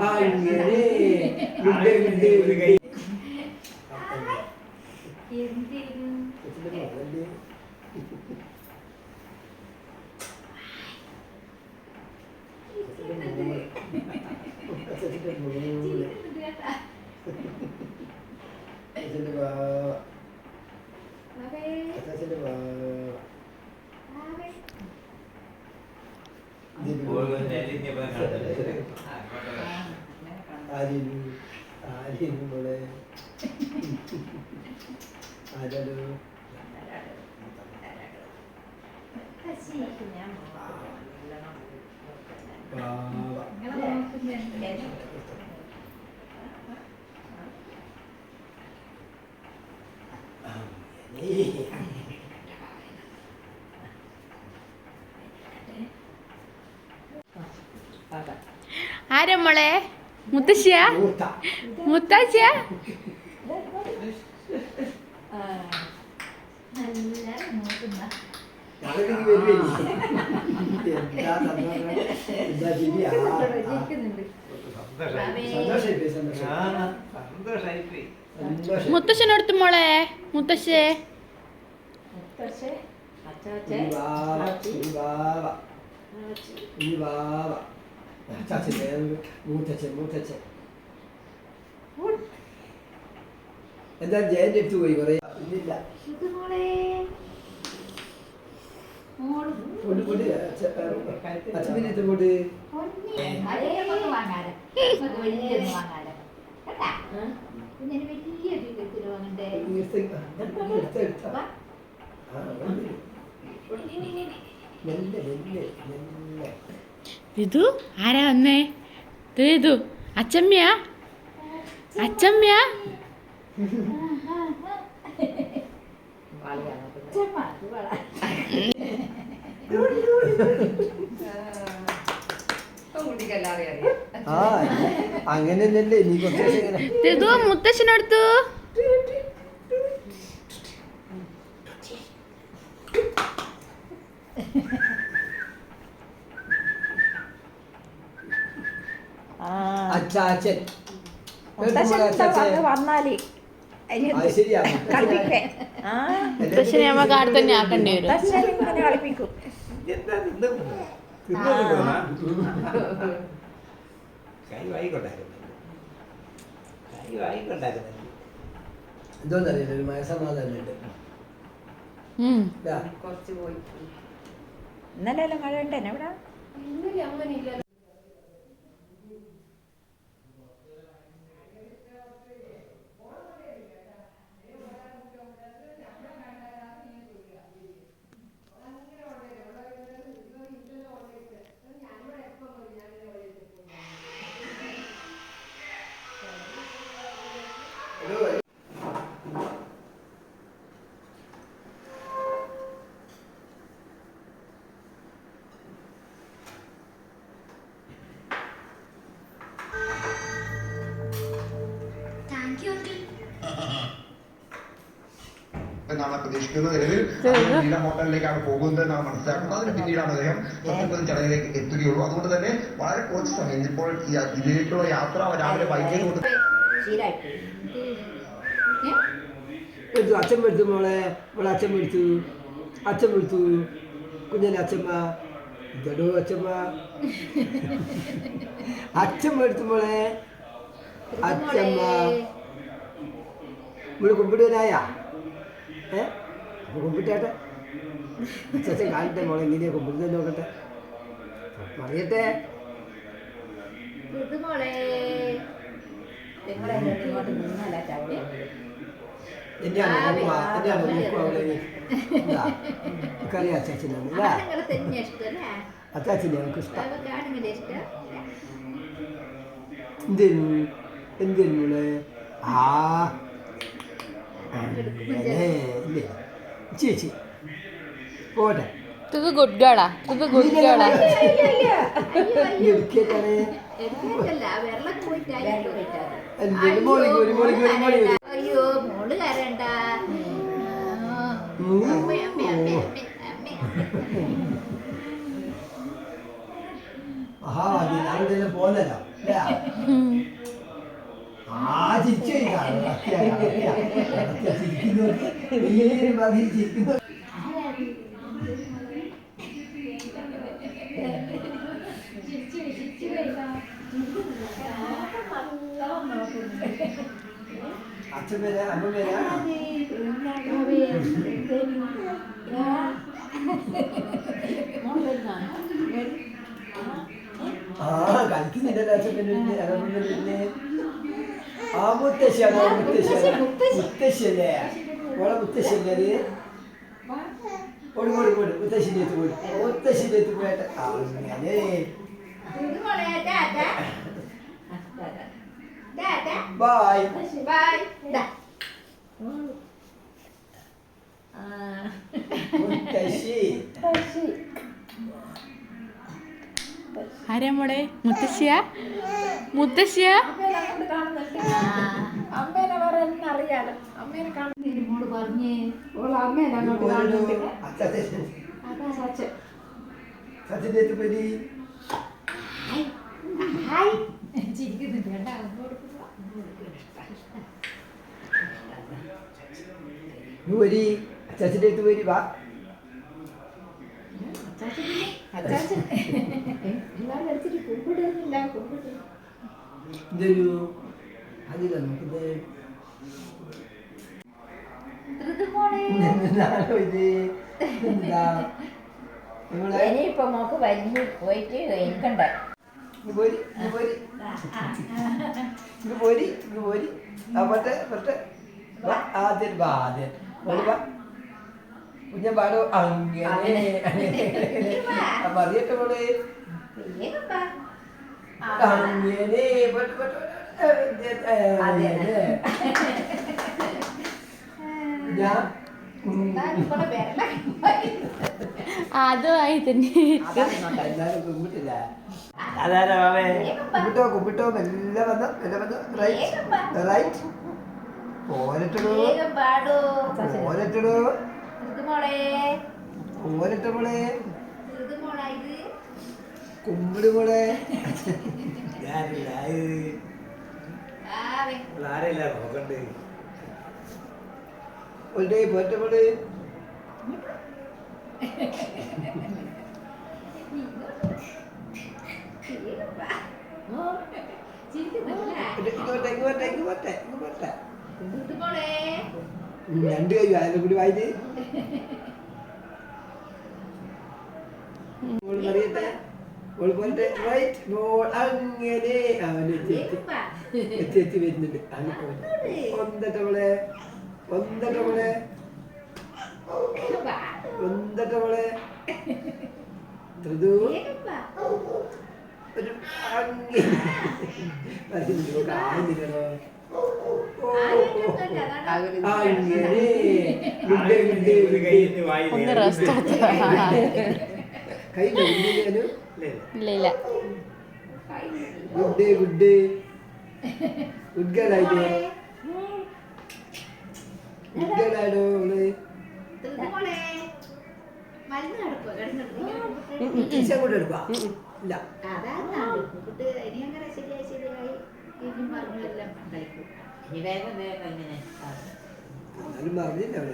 ஆகிருந்தது ആര്യനു ആര്യനു മോളെ. ആരോ ആരാ മോളെ? മുത്തശ്ശിയാ? മുത്താശ്ശിയാ? മുത്തശ്ശനടുത്ത് മോളെ? മുത്തശ്ശേ. മുത്തശ്ശേ. വാവ ചാച്ചന്റെ മൂത്തച്ഛൻ മൂത്തച്ഛൻ എന്താ ജയന്റെ അടുത്ത് പോയി കുറേ ഇല്ല എടുത്ത ആ മെല്ലെ മെല്ലെ മെല്ലെ. ഇതു? ആരാ വന്നേ? ഇത്. അച്ചമ്മയാ? അച്ചമ്മയാ? ആ അങ്ങനെ തന്നെയല്ലേ നീ കുറച്ച് മുത്തശ്ശനടുത്തു. വന്നാൽ? മുത്തശ്ശനെ. കാട് തന്നെ ആക്കേണ്ടി വരും. മുത്തശ്ശനെ ഇങ്ങനെ കളിപ്പിക്കും. എന്തോന്നറിയില്ല ഒരു ഇന്നലെ മഴ ഉണ്ടേനെ ഇവിടെ? എന്നാണ് പ്രതീക്ഷിക്കുന്നത്. നിലവിൽ നീല ഹോട്ടലിലേക്കാണ് പോകുന്നത് എന്നാണ് മനസ്സിലാക്കുന്നത്. അതിന് പിന്നീടാണ് അദ്ദേഹം സത്യപ്രതിജ്ഞ ചടങ്ങിലേക്ക് എത്തുകയുള്ളൂ. അതുകൊണ്ട് തന്നെ വളരെ കുറച്ച് സമയം ഇപ്പോൾ ഈ ഇതിലേക്കുള്ള യാത്ര രാവിലെ വൈകിട്ട് എടുത്തു അച്ഛൻ എടുത്തു മോളെ. മോളെ അച്ഛൻ എടുത്തു അച്ഛൻ എടുത്തു കുഞ്ഞിന്റെ അച്ഛമ്മ? ഇതടോ അച്ഛമ്മ. അച്ഛൻ എടുത്തു മോളെ. അച്ഛമ്മ. ഇവിടെ കുമ്പിടുവനായ? ഏ? കുമ്പിട്ടേട്ടെ. അച്ഛൻ കാണിട്ടെ മോളെ എങ്ങനെയാ കുമ്പിടുന്നത് നോക്കട്ടെ. മറിയട്ടെ അച്ചാച്ചനാണ് അച്ചാച്ചനെ നമുക്ക് ഇഷ്ടം. എന്തേനു? എന്തേനു മോളെ? ആ. ചേച്ചി പോട്ടെ. തുക ഗുഡ് ഗേളാ തുക ഗുഡ് ഗേളാ അയ്യോ മോൾ കരണ്ട ആഹാ ഞാനിവിടെ പോകുന്നല്ലോ അല്ലേ ആ ചിരിച്ചു ചിരിക്കുന്നു അച്ഛൻ പേരാ അമ്മ പേരാ ആ കളിക്കുന്നുണ്ടല്ലോ അച്ഛൻ പിന്നെ അമ്മ പിന്നെ ആ മുത്തശ്ശിയാണോ മുത്തശ്ശിയാണ് മുത്തശ്ശിയല്ലേ ഓളെ മുത്തശ്ശിയല്ലേ അത് ഓടി ഓടി ഓടി മുത്തശ്ശിന്റെ അടുത്ത് പോയി മുത്തശ്ശിന്റെ അടുത്ത് പോയിട്ട് അങ്ങനെ ബായ് മുത്തശ്ശി ആരാ മോളെ മുത്തശ്ശിയ മുത്തശ്ശിയ അമ്മേനെ അച്ഛന്റെ അടുത്ത് പോയി വാ ഇതൊരു അതില്ല നമുക്കിത് ഇനിയിപ്പൊ മോക്ക് വലിഞ്ഞ് പോയിട്ട് എനിക്കണ്ട പോരി പോരി. പോരി പോരി. ആ പറ്റേ പറ്റേ ആദ്യം വാ ആദ്യം. മോൾ പാടും. അങ്ങനെ. അപ്പൊ അറിയട്ടെ മോളെ. അങ്ങനെ. ഞാൻ അതുമായി തന്നെ. കുമ്പിട്ടോ കുമ്പിട്ടോ. മെല്ലെ വന്ന് മെല്ലെ വന്ന്. Right right. പോരട്ടോ പാടോ. പോരട്ടോ മോളെ. പോരട്ടോ മോളെ. കുമ്പിട് മോളെ. ആവേ. ഒരേ പോരട്ടെ മോളെ. ഇങ്ങോട്ടെ ഇങ്ങോട്ടെ ഇങ്ങോട്ടെ ഇങ്ങോട്ടെ. രണ്ട് കൈ അതിനെ കൂടി വായിച്ച് പറയട്ടെ? പോരട്ടെ റൈറ്റ് മോൾ അങ്ങനെ. അവന് എത്തി എത്തി. വരുന്നുണ്ട്. അങ്ങനെ ഒന്നട്ടെ മോളെ? ഒന്നട്ടെ മോളെ? ഋതു ഒരു അങ്ങനെ പറയുന്നു കാണുന്നില്ലല്ലോ അങ്ങനെ ഗുഡ് ഗുഡ് ഗുഡ് ഒന്ന് റെസ്റ്റ് ഇല്ല ഇല്ല. ഗുഡ് ഗുഡ് ഗുഡ് ഗേൾ ആയിട്ട് ഗുഡ് ഗേൾ ആയിട്ടോ അവൾ ടീച്ചർ അങ്ങോട്ട് എടുക്കുക ഇല്ല. ഇനി അങ്ങനെ ശരിയായി ശരിയായി. പറഞ്ഞു എല്ലാം കളിക്കും ഇനി വേഗം വേഗം ഇങ്ങനെ പറഞ്ഞില്ല അവൾ